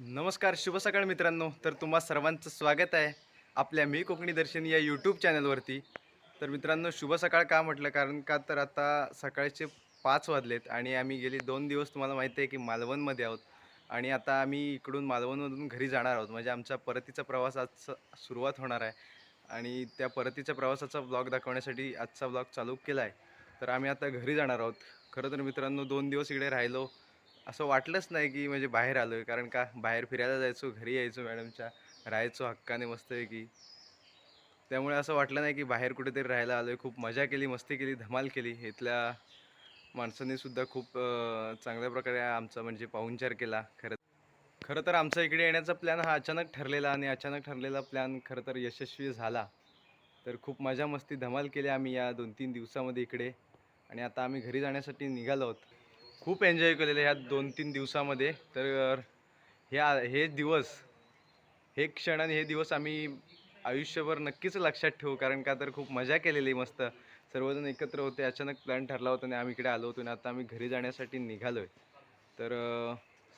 नमस्कार शुभ सकाळ मित्रांनो. तर तुम्हा सर्वांचं स्वागत आहे आपल्या मी कोकणी दर्शन या यूट्यूब चॅनलवरती तर मित्रांनो शुभ सकाळ का म्हटलं? कारण का तर आता सकाळचे पाच वाजलेत आणि आम्ही गेली दोन दिवस तुम्हाला माहिती आहे की मालवणमध्ये आहोत. आणि आता आम्ही इकडून मालवणमधून घरी जाणार आहोत. म्हणजे आमचा परतीचा प्रवास आज सुरुवात होणार आहे. आणि त्या परतीच्या प्रवासाचा ब्लॉग दाखवण्यासाठी आजचा ब्लॉग चालू केला आहे. तर आम्ही आता घरी जाणार आहोत. खरं तर मित्रांनो दोन दिवस इकडे राहिलो. असं वाटलंच नाही की म्हणजे बाहेर आलो आहे कारण का? बाहेर फिरायला जायचो घरी यायचो मॅडमच्या. राहायचो हक्काने मस्तपैकी. त्यामुळे असं वाटलं नाही की बाहेर कुठेतरी राहायला आलो आहे खूप मजा केली मस्ती केली धमाल केली. इथल्या माणसांनीसुद्धा खूप चांगल्या प्रकारे आमचा म्हणजे पाहुणचार केला. खरं खरं तर आमचा इकडे येण्याचा प्लॅन हा अचानक ठरलेला आणि अचानक ठरलेला प्लॅन खरं तर यशस्वी झाला. तर खूप मजा मस्ती धमाल केली आम्ही या दोन तीन दिवसामध्ये इकडे. आणि आता आम्ही घरी जाण्यासाठी निघालो आहोत. खूप एन्जॉय केलेलं ह्या दोन तीन दिवसामध्ये. तर ह्या हे दिवस हे क्षण आणि हे दिवस आम्ही आयुष्यभर नक्कीच लक्षात ठेवू कारण का तर खूप मजा केलेली मस्त. सर्वजण एकत्र होते अचानक प्लॅन ठरला होता आणि आम्ही इकडे आलो होतो आणि आता आम्ही घरी जाण्यासाठी निघालो आहे तर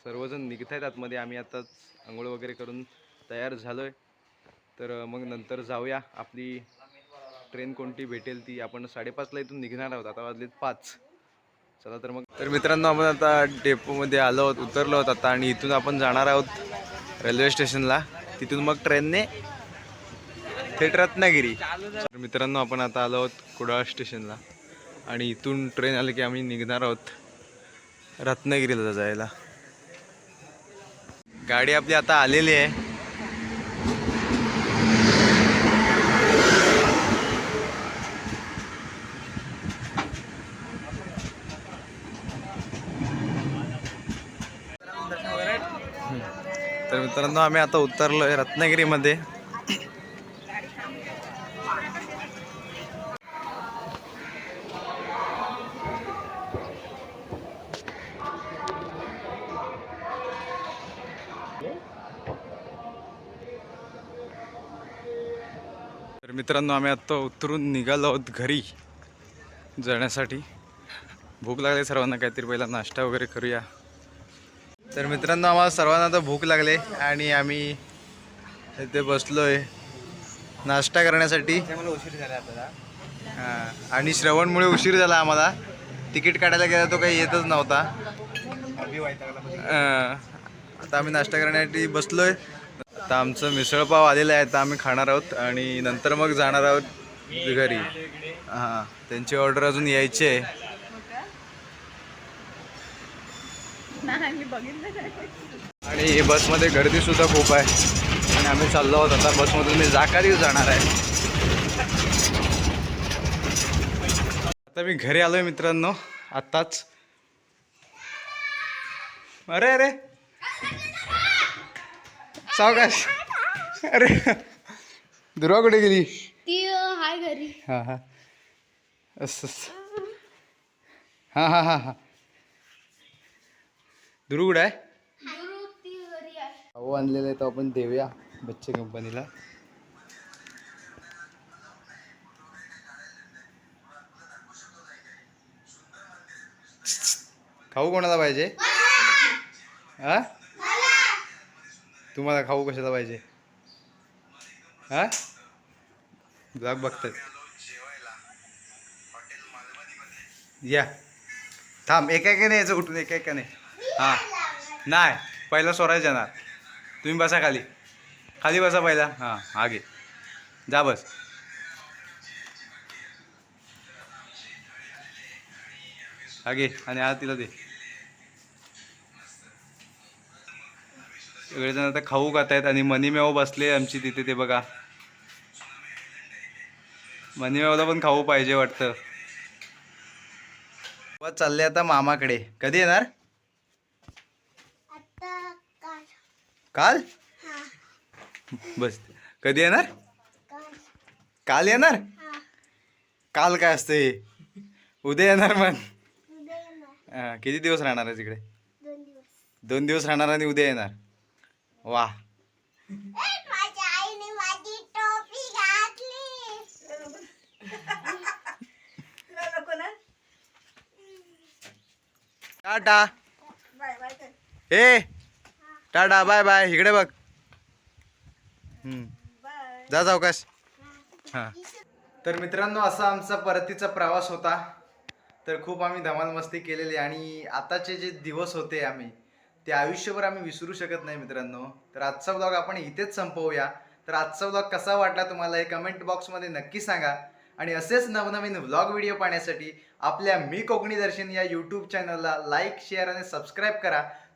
सर्वजण निघत आहेत आतमध्ये आम्ही आताच आंघोळ वगैरे करून तयार झालो आहे तर मग नंतर जाऊया. आपली ट्रेन कोणती भेटेल ती आपण साडेपाचला इथून निघणार आहोत. आता वाजलेत पाच. चला तर मग. तर मित्रांनो आपण आता डेपोमध्ये आलो आहोत उतरलो आहोत आता आणि इथून आपण जाणार आहोत रेल्वे स्टेशनला. तिथून मग ट्रेनने थेट रत्नागिरी. तर मित्रांनो आपण आता आलो आहोत कुडाळ स्टेशनला आणि इथून ट्रेन आली की आम्ही निघणार आहोत रत्नागिरीला जायला. गाडी आपली आता आलेली आहे. तर मित्रांनो आम्ही आता उतरलो आहे रत्नागिरीमध्ये. तर मित्रांनो आम्ही आता उतरून निघालो आहोत घरी जाण्यासाठी. भूक लागली सर्वांना काहीतरी पहिला नाश्ता वगैरे करूया. तर मित्रांनो आम्हाला सर्वांना आता भूक लागले आणि आम्ही इथे बसलो आहे नाश्ता करण्यासाठी. उशीर झाला आपल्याला हां आणि श्रवणमुळे उशीर झाला आम्हाला. तिकीट काढायला गेला तो काही येतच नव्हता. आता आम्ही नाश्ता करण्यासाठी बसलो आहे आता आमचं मिसळपाव आलेलं आहे आता आम्ही खाणार आहोत आणि नंतर मग जाणार आहोत घरी. हां त्यांची ऑर्डर अजून यायची आहे. नाही मी बघितलं नाही. आणि बसमध्ये गर्दी सुद्धा खूप आहे. आणि आम्ही चाललो आहोत आता बसमधून मी जाकारीच जाणार आहे. आता मी घरी आलोय मित्रांनो आत्ताच. अरे अरे. सावकाश. अरे. दुर्वा कुठे गेली? ती हाय घरी. हां हां. असं असं. हां हां हां हां. दुरू कुठं आहे? आहे अहो आणलेलं आहे तो आपण देऊया बच्चे कंपनीला. खाऊ कोणाला पाहिजे? हा? तुम्हाला खाऊ कशाला पाहिजे? हा? ब्लॉग बघतात या. थांब एका एकाने यायचं उठून एका एकाने हां. नाही पहिला स्वराज येणार तुम्ही बसा खाली. खाली बसा पहिला. हां आगे जा बस. आगे आणि आज तिला दे. सगळेजण आता खाऊ खात आहेत आणि मनीमेव बसले आमची तिथे ते बघा. मनीमेवला पण खाऊ पाहिजे वाटतं. चालले आता मामाकडे. कधी येणार? काल? बस. कधी येणार? काल. येणार? काल काय असते उद्या येणार मग हा, किती दिवस राहणार आहे तिकडे? दोन दिवस. राहणार आणि उद्या येणार. वा. माझ्या आईने माझी टोपी घातली. टाटा. हे टाटा बाय बाय इकडे बघ. हम्म. जा सावकाश हां. तर मित्रांनो असा आमचा परतीचा प्रवास होता. तर खूप आम्ही धमाल मस्ती केलेली आणि आताचे जे दिवस होते आम्ही ते आयुष्यभर आम्ही विसरू शकत नाही मित्रांनो. तर आजचा ब्लॉग आपण इथेच संपवूया. तर आजचा ब्लॉग कसा वाटला तुम्हाला हे कमेंट बॉक्समध्ये नक्की सांगा. आणि असेच नवनवीन व्लॉग व्हिडिओ पाहण्यासाठी आपल्या मी कोकणी दर्शन या यूट्यूब चॅनलला लाईक शेअर आणि सबस्क्राईब करा.